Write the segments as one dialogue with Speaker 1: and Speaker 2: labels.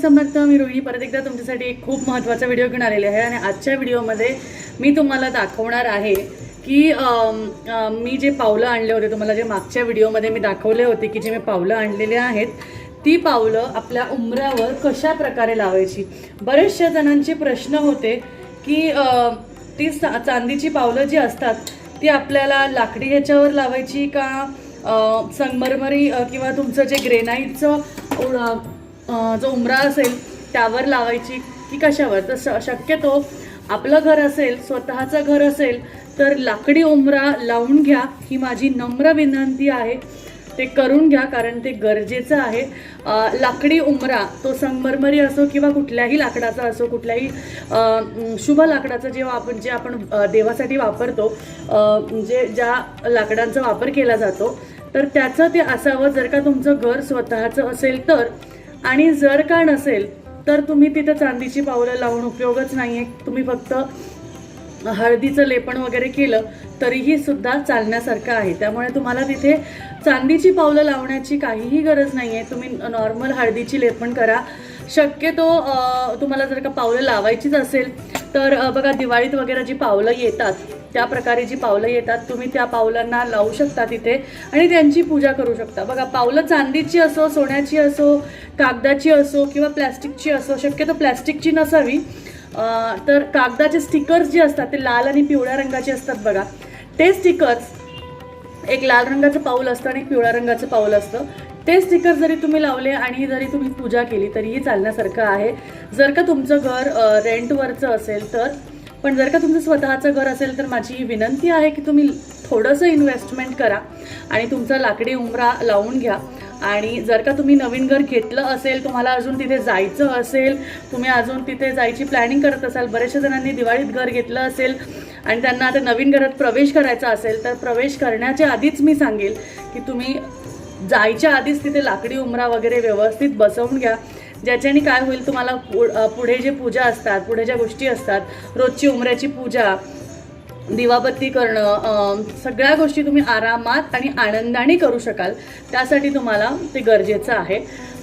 Speaker 1: समर्थ मी रोहिणी. परत एकदा तुमच्यासाठी एक खूप महत्त्वाचा व्हिडिओ घेऊन आलेले आहे आणि आजच्या व्हिडिओमध्ये मी तुम्हाला दाखवणार आहे की मी जे पावलं आणले होते तुम्हाला जे मागच्या व्हिडिओमध्ये मी दाखवले होते की जे मी पावलं आणलेले आहेत ती पावलं आपल्या उमऱ्यावर कशा प्रकारे लावायची? बरेचशा जणांचे प्रश्न होते की ती चा- चांदीची पावलं जी असतात ती आपल्याला लाकडी ह्याच्यावर लावायची का संगमरमरी किंवा तुमचं जे ग्रेनाईटचं जो उमरा असेल त्यावर लावायची की कशावर? तर श- शक्यतो आपलं घर असेल स्वतःचं घर असेल तर लाकडी उमरा लावून घ्या. ही माझी नम्र विनंती आहे. ते करून घ्या कारण ते गरजेचं आहे. लाकडी उमरा तो संगमरमरी असो किंवा कुठल्याही लाकडाचा असो कुठल्याही शुभ लाकडाचं जेव्हा आपण जे आपण देवासाठी वापरतो म्हणजे ज्या लाकडांचा वापर केला जातो तर त्याचं ते असावं. जर का तुमचं घर स्वतःचं असेल तर आणि जर का नसेल तर तुम्ही तिथं चांदीची पावलं लावून उपयोगच नाही आहे तुम्ही फक्त हळदीचं लेपण वगैरे केलं तरीही सुद्धा चालण्यासारखं आहे. त्यामुळे तुम्हाला तिथे चांदीची पावलं लावण्याची काहीही गरज नाही आहे तुम्ही नॉर्मल हळदीची लेपण करा. शक्यतो तुम्हाला जर का पावलं लावायचीच असेल तर बघा दिवाळीत वगैरे जी पावलं येतात त्या प्रकारे जी पावलं येतात तुम्ही त्या पावलांना लावू शकता तिथे आणि त्यांची पूजा करू शकता. बघा पावलं चांदीची असो सोन्याची असो कागदाची असो किंवा प्लॅस्टिकची असो शक्यतो प्लॅस्टिकची नसावी. तर कागदाचे स्टिकर्स जे असतात ते लाल आणि पिवळ्या रंगाचे असतात बघा. ते स्टिकर्स एक लाल रंगाचं पाऊल असतं आणि एक पिवळ्या रंगाचं पाऊल असतं. ते स्टिकर जरी तुम्ही लावले आणि जरी तुम्ही पूजा केली तरीही चालण्यासारखं आहे. जर का तुमचं घर रेंटवरचं असेल तर पण जर का तुमचं स्वतःचं घर असेल तर माझी ही विनंती आहे की तुम्ही थोडंसं इन्व्हेस्टमेंट करा आणि तुमचा लाकडी उमरा लावून घ्या. आणि जर का तुम्ही नवीन घर घेतलं असेल तुम्हाला अजून तिथे जायचं असेल तुम्ही अजून तिथे जायची प्लॅनिंग करत असाल बऱ्याचशा जणांनी दिवाळीत घर घेतलं असेल आणि त्यांना आता नवीन घरात प्रवेश करायचा असेल तर प्रवेश करण्याच्या आधीच मी सांगेल की तुम्ही जायच्या आधीच तिथे लाकडी उमरा वगैरे व्यवस्थित बसवून घ्या. ज्याच्याने काय होईल तुम्हाला पुढे जे पूजा असतात पुढे ज्या गोष्टी असतात रोजची उमऱ्याची पूजा दिवाबत्ती करणं अं, सगळ्या गोष्टी तुम्ही आरामात आणि आनंदाने करू शकाल. त्यासाठी तुम्हाला ते गरजेचं आहे.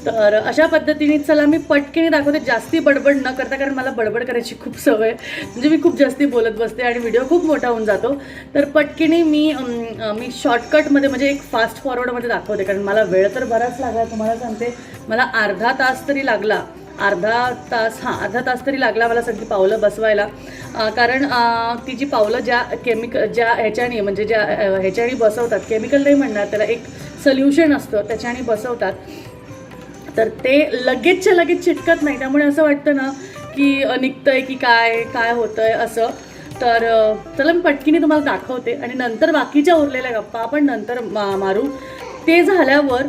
Speaker 1: तर अशा पद्धतीने चला मी पटकेने दाखवते. जास्ती बडबड न करता कारण मला बडबड करायची खूप सवय आहे. म्हणजे मी खूप जास्ती बोलत बसते आणि व्हिडिओ खूप मोठा होऊन जातो. तर पटकेने मी मी शॉर्टकटमध्ये म्हणजे एक फास्ट फॉरवर्डमध्ये दाखवते कारण मला वेळ तर बराच लागला. तुम्हाला सांगते मला अर्धा तास तरी लागला. अर्धा तास हां अर्धा तास तरी लागला मला सगळी पावलं बसवायला. कारण ती जी पावलं ज्या केमिकल ज्या ह्याच्याने म्हणजे ज्या ह्याच्याने बसवतात केमिकल नाही म्हणणार त्याला एक सोल्युशन असतं त्याच्याने बसवतात. तर ते लगेचच्या लगेच चिटकत नाही. त्यामुळे असं वाटतं ना की निघतंय की काय काय होतंय असं. तर चला मी पटकीने तुम्हाला दाखवते. आणि नंतर बाकीच्या उरलेल्या गप्पा आपण नंतर मा मारू. ते झाल्यावर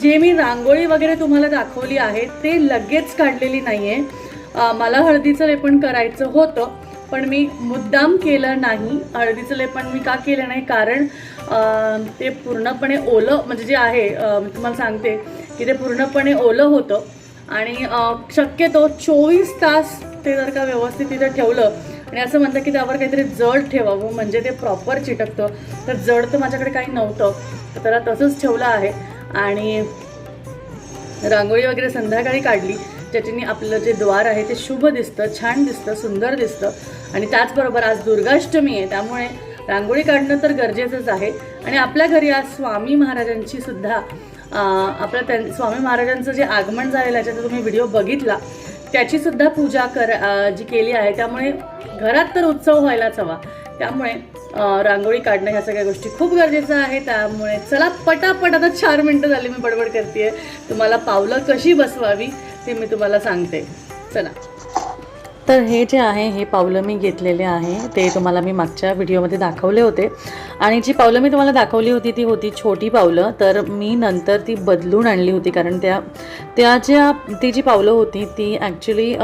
Speaker 1: जे मी रांगोळी वगैरे तुम्हाला दाखवली आहे ते लगेच काढलेली नाही आहे मला हळदीचं लेपन करायचं होतं पण मी मुद्दाम केलं नाही. हळदीचं लेपन मी का केलं नाही? कारण ते पूर्णपणे ओलं म्हणजे जे आहे मी तुम्हाला सांगते. की ते पूर्णपणे ओलं होतं. आणि शक्यतो चोवीस तास ते जर का व्यवस्थित तिथं ठेवलं आणि असं म्हणतं की त्यावर काहीतरी जड ठेवावं म्हणजे ते प्रॉपर चिटकतं तर जड तर माझ्याकडे काही नव्हतं. तर त्याला तसंच ठेवलं आहे. आणि रांगोळी वगैरे संध्याकाळी काढली ज्याच्यानी आपलं जे द्वार आहे ते शुभ दिसतं छान दिसतं सुंदर दिसतं. आणि त्याचबरोबर आज दुर्गाष्टमी आहे त्यामुळे रांगोळी काढणं तर गरजेचंच आहे. आणि आपल्या घरी आज स्वामी महाराजांची सुद्धा आपलं त्यां स्वामी महाराजांचं जे आगमन झालेलं आहे त्याचा तुम्ही व्हिडिओ बघितला त्याची सुद्धा पूजा कर जी केली आहे त्यामुळे घरात तर उत्सव व्हायलाच हवा. त्यामुळे रांगोळी काढणं ह्या सगळ्या गोष्टी खूप गरजेचं आहे त्यामुळे चला पटापट आता चार मिनटं झाली मी बडबड करते तुम्हाला पावलं कशी बसवावी ते मी तुम्हाला सांगते. चला. तर हे जे आहे हे पावलं मी घेतलेले आहे ते तुम्हाला मी मागच्या व्हिडिओमध्ये दाखवले होते. आणि जी पावलं मी तुम्हाला दाखवली होती ती होती छोटी पावलं. तर मी नंतर ती बदलून आणली होती कारण त्या त्या ज्या ती जी पावलं होती ती ॲक्च्युली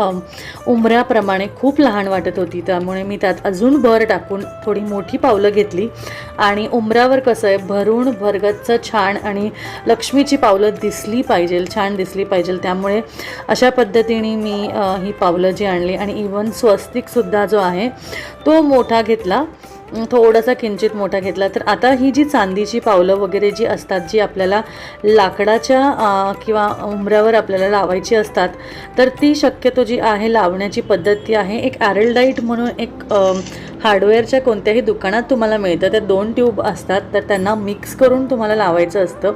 Speaker 1: उंबऱ्याप्रमाणे खूप लहान वाटत होती. त्यामुळे मी त्यात अजून भर टाकून थोडी मोठी पावलं घेतली. आणि उमऱ्यावर कसं आहे भरून भरगतचं छान आणि लक्ष्मीची पावलं दिसली पाहिजे छान दिसली पाहिजे. त्यामुळे अशा पद्धतीने मी ही पावलं जी आणली आणि इवन स्वस्तिकसुद्धा जो आहे तो मोठा घेतला. थोडासा किंचित मोठा घेतला. तर आता ही जी चांदीची पावलं वगैरे जी असतात जी आपल्याला लाकडाच्या किंवा उमऱ्यावर आपल्याला लावायची असतात तर ती शक्यतो जी आहे लावण्याची पद्धत ती आहे एक ॲरल्डाईट म्हणून एक हार्डवेअरच्या कोणत्याही दुकानात तुम्हाला मिळतं. त्या दोन ट्यूब असतात तर त्यांना मिक्स करून तुम्हाला लावायचं असतं.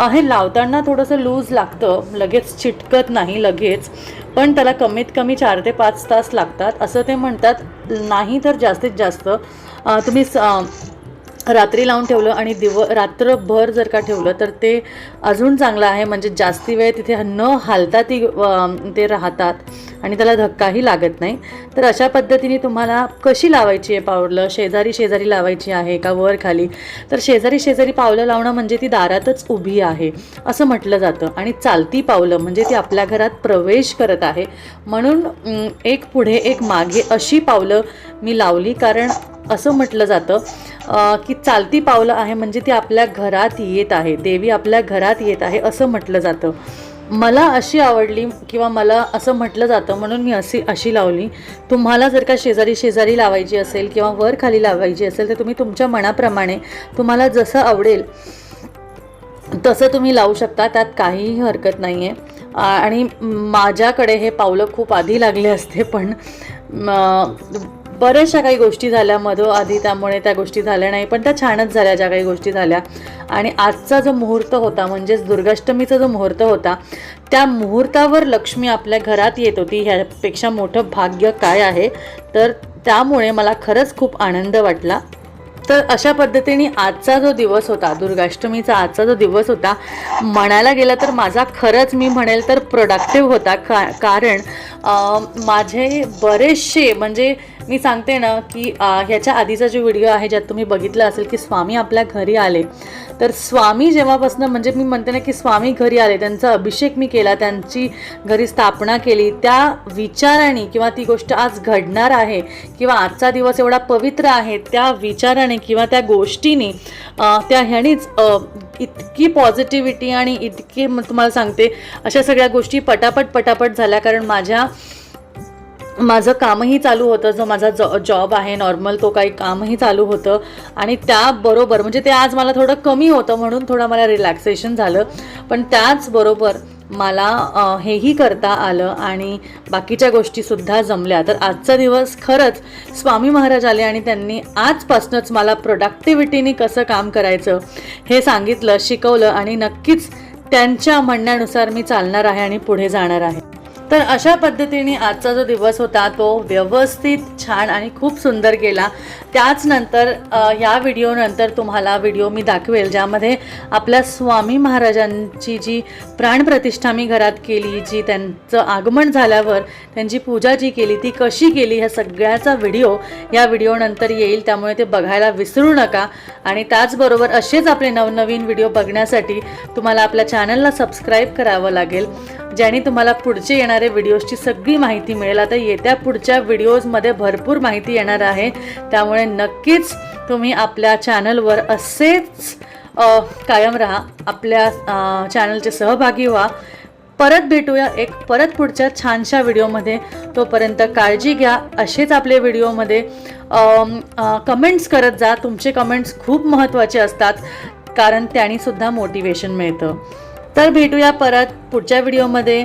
Speaker 1: हे लावताना थोडंसं लूज लागतं. लगेच चिटकत नाही लगेच. पण त्याला कमीत कमी चार ते पाच तास लागतात. असं ते म्हणतात. नाही तर जास्तीत जास्त तुम्ही स- रात्री लावून ठेवलं आणि दिव रात्रभर जर का ठेवलं तर ते अजून चांगलं आहे. म्हणजे जास्ती वेळ तिथे न हालता ती ते राहतात आणि त्याला धक्काही लागत नाही. तर अशा पद्धतीने तुम्हाला कशी लावायची आहे पावलं? शेजारी शेजारी लावायची आहे का वर खाली? तर शेजारी शेजारी पावलं लावणं म्हणजे ती दारातच उभी आहे असं म्हटलं जातं. आणि चालती पावलं म्हणजे ती आपल्या घरात प्रवेश करत आहे. म्हणून एक पुढे एक मागे अशी पावलं मी लावली. कारण असं म्हटलं जातं की चालती पावलं आहे म्हणजे ती आपल्या घरात येत आहे. देवी आपल्या घरात येत आहे असं म्हटलं जातं. मला अशी आवडली किंवा मला असं म्हटलं जातं म्हणून मी अशी अशी लावली. तुम्हाला जर का शेजारी शेजारी लावायची असेल किंवा वर खाली लावायची असेल तर तुम्ही तुमच्या मनाप्रमाणे तुम्हाला जसं आवडेल तसं तुम्ही लावू शकता. त्यात काहीही हरकत नाही आहे आणि माझ्याकडे हे पावलं खूप आधी लागले असते पण बऱ्याचशा काही गोष्टी झाल्या. मधो आधी त्यामुळे त्या गोष्टी झाल्या नाही पण त्या छानच झाल्या ज्या काही गोष्टी झाल्या. आणि आजचा जो मुहूर्त होता म्हणजेच दुर्गाष्टमीचा जो मुहूर्त होता त्या मुहूर्तावर लक्ष्मी आपल्या घरात येत होती. ह्यापेक्षा मोठं भाग्य काय आहे? तर त्यामुळे मला खरंच खूप आनंद वाटला. तर अशा पद्धतीने आजचा जो दिवस होता दुर्गाष्टमीचा आजचा जो दिवस होता म्हणायला गेलं तर माझा खरंच मी म्हणेल तर प्रोडक्टिव्ह होता. का कारण माझे बरेचसे म्हणजे मी सांगते ना की ह्याच्या आधीचा जो व्हिडिओ आहे ज्यात तुम्ही बघितलं असेल की स्वामी आपल्या घरी आले. तर स्वामी जेव्हापासनं म्हणजे मी म्हणते ना की स्वामी घरी आले त्यांचा अभिषेक मी केला त्यांची घरी स्थापना केली त्या विचाराने किंवा ती गोष्ट आज घडणार आहे किंवा आजचा दिवस एवढा पवित्र आहे त्या विचाराने किंवा त्या गोष्टीने त्या ह्यानीच इतकी पॉझिटिव्हिटी आणि इतकी तुम्हाला सांगते अशा सगळ्या गोष्टी पटापट पटापट झाल्या. कारण माझ्या माझं कामही चालू होतं जो माझा जॉ जॉब आहे नॉर्मल तो काही कामही चालू होतं. आणि त्याबरोबर म्हणजे ते आज मला थोडं कमी होतं म्हणून थोडं मला रिलॅक्सेशन झालं. पण त्याचबरोबर मला हेही करता आलं आणि बाकीच्या गोष्टीसुद्धा जमल्या. तर आजचा दिवस खरंच स्वामी महाराज आले आणि त्यांनी आजपासूनच मला प्रोडक्टिव्हिटीने कसं काम करायचं हे सांगितलं शिकवलं आणि नक्कीच त्यांच्या म्हणण्यानुसार मी चालणार आहे आणि पुढे जाणार आहे. तर अशा पद्धतीने आजचा जो दिवस होता तो व्यवस्थित छान आणि खूप सुंदर गेला. त्याच नंतर व्हिडिओनंतर तुम्हाला व्हिडिओ मी दाखवेल ज्यामध्ये आपल्या स्वामी महाराजांची जी प्राणप्रतिष्ठा मी घरात केली जी त्यांचं आगमन झाल्यावर त्यांची पूजा जी केली ती कशी केली ह्या सगळ्याचा व्हिडिओ या व्हिडिओनंतर येईल. त्यामुळे ते बघायला विसरू नका. आणि त्याचबरोबर असेच आपले नवनवीन व्हिडिओ बघण्यासाठी तुम्हाला आपल्या चॅनलला सबस्क्राईब करावं लागेल ज्याने तुम्हाला पुढचे येणारे व्हिडिओजची सगळी माहिती मिळेल. आता येत्या पुढच्या व्हिडिओजमध्ये भरपूर माहिती येणार आहे. त्यामुळे नक्कीच तुम्ही आपल्या चॅनलवर असेच कायम राहा. आपल्या चॅनलचे सहभागी व्हा. परत भेटूया एक परत पुढच्या छानशा व्हिडिओमध्ये. तोपर्यंत काळजी घ्या. असेच आपले व्हिडिओमध्ये कमेंट्स करत जा. तुमचे कमेंट्स खूप महत्त्वाचे असतात. कारण त्यांनीसुद्धा मोटिवेशन मिळतं. तर भेटूया परत पुढच्या व्हिडिओमध्ये.